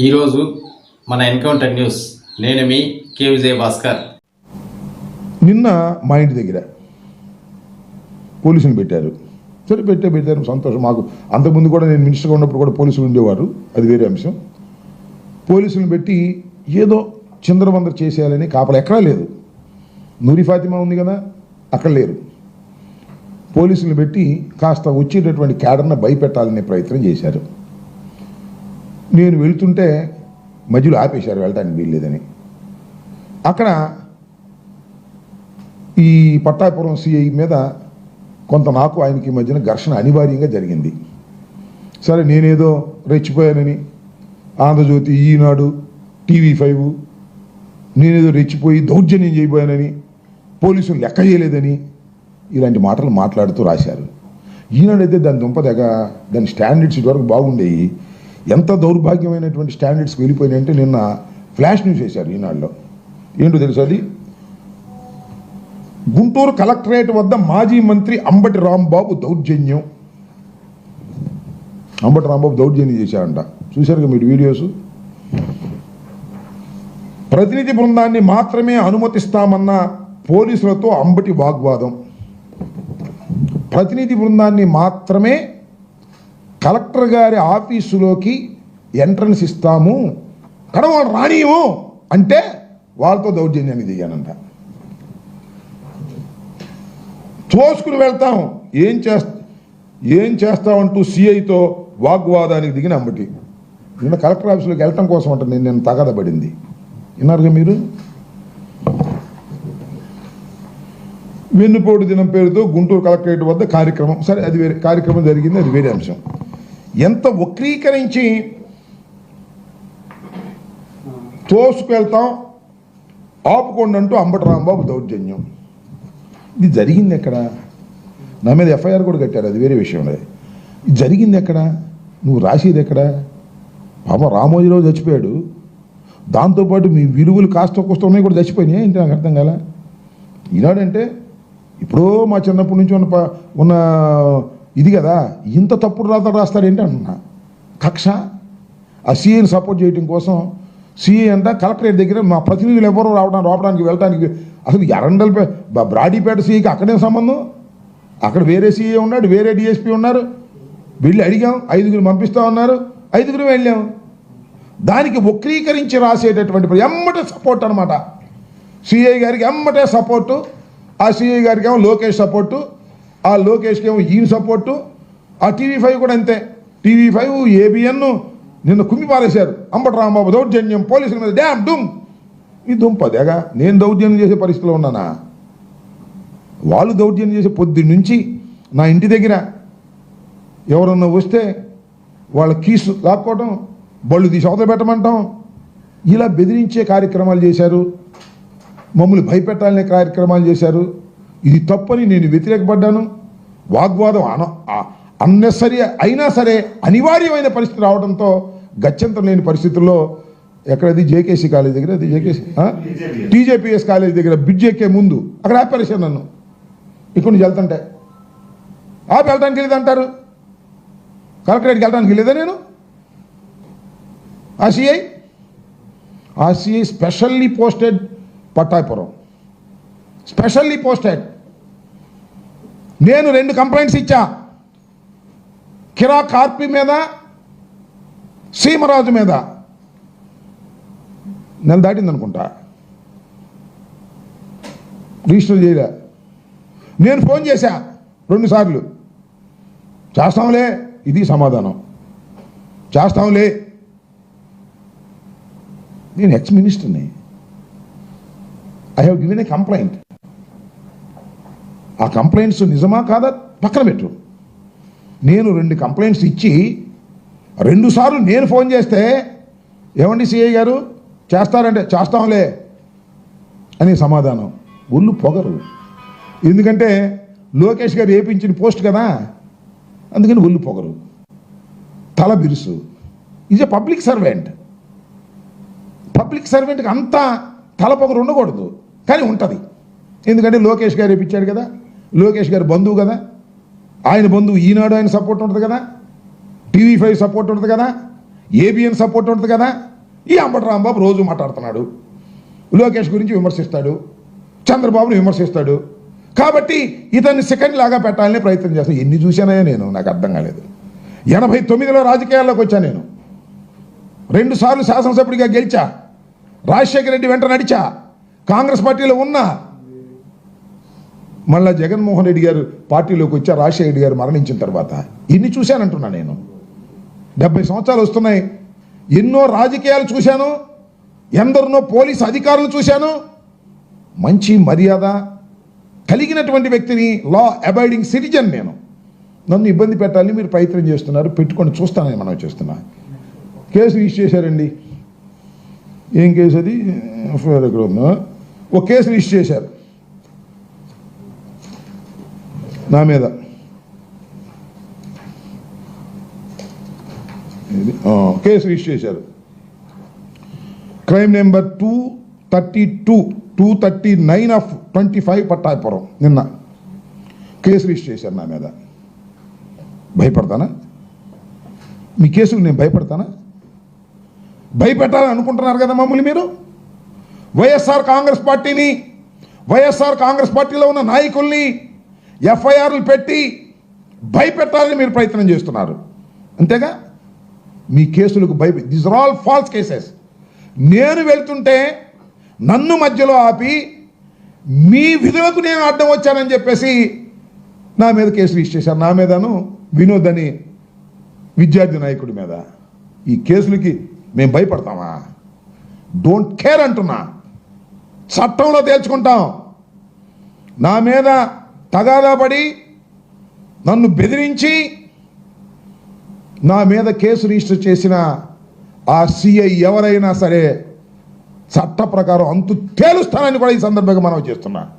ఈరోజు మన encounter news. నేను మీ కే విజయ భాస్కర్. నిన్న మా ఇంటి దగ్గర పోలీసులు పెట్టారు. సరే పెట్టే పెట్టారు సంతోషం. మాకు అంతకుముందు కూడా నేను మినిస్టర్గా ఉన్నప్పుడు కూడా పోలీసులు ఉండేవారు. అది వేరే అంశం. పోలీసులను పెట్టి ఏదో చిందరవందర చేసేయాలని కాపలా ఎక్కడా లేదు. నూరి ఫాతిమా ఉంది కదా అక్కడ లేరు. పోలీసులు పెట్టి కాస్త వచ్చేటటువంటి క్యాడర్ను భయపెట్టాలనే ప్రయత్నం చేశారు. నేను వెళ్తుంటే మధ్యలో ఆపేశారు వెళ్ళటానికి వీల్లేదని. అక్కడ ఈ పట్టాపురం సిఐ మీద కొంత నాకు ఆయనకి మధ్యన ఘర్షణ అనివార్యంగా జరిగింది. సరే నేనేదో రెచ్చిపోయానని ఆంధ్రజ్యోతి ఈనాడు టీవీ ఫైవ్ నేనేదో రెచ్చిపోయి దౌర్జన్యం చేయబోయానని పోలీసులు లెక్క చేయలేదని ఇలాంటి మాటలు మాట్లాడుతూ రాశారు. ఈనాడైతే దాని దుంపదగ దాని స్టాండర్డ్స్ ఇదివరకు బాగుండేవి ఎంత దౌర్భాగ్యమైనటువంటి స్టాండర్డ్స్కి వెళ్ళిపోయినాయంటే నిన్న ఫ్లాష్ న్యూస్ చేశారు ఈనాడులో. ఏంటో తెలుసు అది? గుంటూరు కలెక్టరేట్ వద్ద మాజీ మంత్రి అంబటి రాంబాబు దౌర్జన్యం. అంబటి రాంబాబు దౌర్జన్యం చేశారంట. చూశారుగా మీరు వీడియోస్ ప్రతినిధి బృందాన్ని మాత్రమే అనుమతిస్తామన్న పోలీసులతో అంబటి వాగ్వాదం. ప్రతినిధి బృందాన్ని మాత్రమే కలెక్టర్ గారి ఆఫీసులోకి ఎంట్రన్స్ ఇస్తాము. కడవాళ్ళు రానియము అంటే వాళ్ళతో దౌర్జన్యాన్ని దిగానంట. తోసుకుని వెళ్తాము. ఏం చేస్తా ఏం చేస్తామంటూ సిఐతో వాగ్వాదానికి దిగిన అమ్మటి నిన్న కలెక్టర్ ఆఫీసులోకి వెళ్ళటం కోసం అంట నేను నేను తగదబడింది విన్నారుగా మీరు? వెన్నుపోటు దినం పేరుతో గుంటూరు కలెక్టరేట్ వద్ద కార్యక్రమం. సరే అది వేరే కార్యక్రమం జరిగింది అది వేరే అంశం. ఎంత వక్రీకరించి తోసుకెళ్తాం ఆపుకోండి అంటూ అంబటి రాంబాబు దౌర్జన్యం. ఇది జరిగింది ఎక్కడ? నా మీద ఎఫ్ఐఆర్ కూడా కట్టారు అది వేరే విషయం ఇది జరిగింది ఎక్కడ? నువ్వు రాసేది ఎక్కడ? పాప రామోజీరావు చచ్చిపోయాడు. దాంతోపాటు మీ విలువలు కాస్త కోస్త కూడా చచ్చిపోయినాయి ఏంటి నాకు అర్థం కాల? ఈనాడంటే ఇప్పుడు మా చిన్నప్పటి నుంచి ఉన్న ఉన్న ఇది కదా ఇంత తప్పుడు రాత రాస్తారేంటి అంటున్నా కక్ష? ఆ సీఏని సపోర్ట్ చేయడం కోసం సీఏ అంట కలెక్టరేట్ దగ్గర మా ప్రతినిధులు ఎవరు రావడానికి రావడానికి వెళ్ళడానికి అసలు ఎరండల్ బ్రాడీపేట సీఏకి అక్కడే సంబంధం? అక్కడ వేరే సీఏ ఉన్నాడు వేరే డిఎస్పీ ఉన్నారు. వెళ్ళి అడిగాం ఐదుగురు పంపిస్తా ఉన్నారు ఐదుగురు వెళ్ళాం. దానికి వక్రీకరించి రాసేటటువంటి ఎమ్మటే సపోర్ట్ అనమాట సిఐ గారికి ఎమ్మటే సపోర్టు. ఆ సిఐ గారికి ఏమో లోకేష్ సపోర్టు ఆ లోకేష్కి ఏమో ఈయన సపోర్టు ఆ టీవీ ఫైవ్ కూడా అంతే. టీవీ ఫైవ్ ఏబిఎన్ నిన్న కుమ్మి పారేశారు. అంబటి రాంబాబు దౌర్జన్యం పోలీసుల మీద డ్యామ్ డుమ్. ఈ దుంపదేగా నేను దౌర్జన్యం చేసే పరిస్థితిలో ఉన్నానా? వాళ్ళు దౌర్జన్యం చేసే పొద్దు నుంచి నా ఇంటి దగ్గర ఎవరన్నా వస్తే వాళ్ళ కీసు లాక్కోవటం బళ్ళు తీసి అవతల పెట్టమంటాం. ఇలా బెదిరించే కార్యక్రమాలు చేశారు. మమ్మల్ని భయపెట్టాలనే కార్యక్రమాలు చేశారు. ఇది తప్పని నేను వ్యతిరేకపడ్డాను. వాగ్వాదం అన అన్నెసరీ అయినా సరే అనివార్యమైన పరిస్థితి రావడంతో గత్యంతరం లేని పరిస్థితుల్లో ఎక్కడది జేకేసీ కాలేజ్ దగ్గర అది జేకేసీ టీజేపీఎస్ కాలేజ్ దగ్గర బ్రిడ్జ్ ముందు అక్కడ ఆపరేషన్ నన్ను. ఇక్కడ నుంచి వెళ్తుంటే. ఆపి వెళ్ళడానికి వెళ్ళేది అంటారు కలెక్టరేట్కి వెళ్ళడానికి వెళ్ళేదా నేను? RCI RCI specially posted Pattapuram specially posted నేను రెండు కంప్లైంట్స్ ఇచ్చా. కిరా కార్పి మీద సీమరాజు మీద. నెల దాటింది అనుకుంటా. రిజిస్టర్ చేయలే. నేను ఫోన్ చేశా రెండుసార్లు చేస్తాంలే ఇది సమాధానం. చేస్తాంలే. నేను ఎక్స్ మినిస్టర్ని I have given a complaint ఆ కంప్లైంట్స్ నిజమా కాదా? పక్కన పెట్టు. నేను రెండు కంప్లైంట్స్ ఇచ్చి రెండు సార్లు నేను ఫోన్ చేస్తే ఏమండి సిఐ గారు? చేస్తారంటే చేస్తాంలే అని సమాధానం. ఒళ్ళు పొగరు. ఎందుకంటే లోకేష్ గారు వేపించిన పోస్ట్ కదా అందుకని ఒళ్ళు పొగరు. తల బిరుసు. Is a public servant public సర్వెంట్కి అంతా తల పొగరు ఉండకూడదు. కానీ ఉంటుంది. ఎందుకంటే లోకేష్ గారు ఇప్పించాడు కదా. లోకేష్ గారు బంధువు కదా. ఆయన బంధువు ఈనాడు ఆయన సపోర్ట్ ఉంటుంది కదా. టీవీ ఫైవ్ సపోర్ట్ ఉంటుంది కదా. ఏబిఎన్ సపోర్ట్ ఉంటుంది కదా. ఈ అంబటి రాంబాబు రోజు మాట్లాడుతున్నాడు. లోకేష్ గురించి విమర్శిస్తాడు. చంద్రబాబును విమర్శిస్తాడు. కాబట్టి ఇతన్ని సెకండ్ లాగా పెట్టాలని ప్రయత్నం చేస్తాను ఎన్ని చూశానో నేను నాకు అర్థం కాలేదు. ఎనభై తొమ్మిదిలో రాజకీయాల్లోకి వచ్చా నేను. రెండుసార్లు శాసనసభ్యుడిగా గెలిచా. రాజశేఖర రెడ్డి వెంట నడిచా. కాంగ్రెస్ పార్టీలో ఉన్నా. మళ్ళా జగన్మోహన్ రెడ్డి గారు పార్టీలోకి వచ్చా రాజశేఖర రెడ్డి గారు మరణించిన తర్వాత ఇన్ని చూశానంటున్నా నేను. డెబ్బై సంవత్సరాలు వస్తున్నాయి. ఎన్నో రాజకీయాలు చూశాను. ఎందరినో పోలీస్ అధికారులు చూశాను. మంచి మర్యాద కలిగినటువంటి వ్యక్తిని లా అబైడింగ్ సిటిజన్ నేను. నన్ను ఇబ్బంది పెట్టాలని మీరు ప్రయత్నం చేస్తున్నారు. పెట్టుకొని చూస్తానని మనం చేస్తున్నా. కేసు రిజిస్టర్ చేశారండి. ఏం కేసు అది? ఎఫ్ఐఆర్ ఎక్కడ ఒక కేసు రిజిస్టర్ చేశారు. నా మీద. కేసు రిజిస్టర్ చేశారు. Crime number two thirty two two thirty nine of twenty five Pattapuram నిన్న. కేసు రిజిస్టర్ చేశారు నా మీద. భయపడతానా? మీ కేసుకు నేను భయపడతానా? భయపెట్టాలని అనుకుంటున్నారు కదా మమ్మల్ని మీరు? వైఎస్ఆర్ కాంగ్రెస్ పార్టీని వైఎస్ఆర్ కాంగ్రెస్ పార్టీలో ఉన్న నాయకుల్ని ఎఫ్ఐఆర్లు పెట్టి భయపెట్టాలని మీరు ప్రయత్నం చేస్తున్నారు. అంతేగా? మీ కేసులకు భయ this are all false cases నేను వెళ్తుంటే నన్ను మధ్యలో ఆపి మీ విధులకు నేను అడ్డం వచ్చానని చెప్పేసి నా మీద కేసు రిజిస్టర్ చేశారు. నా మీదను వినోద్ అని విద్యార్థి నాయకుడి మీద. ఈ కేసులకి మేము భయపడతామా? డోంట్ కేర్ అంటున్నా. చట్టంలో తేల్చుకుంటాం. నా మీద తగాదా పడి నన్ను బెదిరించి నా మీద కేసు రిజిస్టర్ చేసిన ఆ సిఐ ఎవరైనా సరే చట్ట ప్రకారం అంతు తేలుస్తానని కూడా ఈ సందర్భంగా మనం చేస్తున్నాను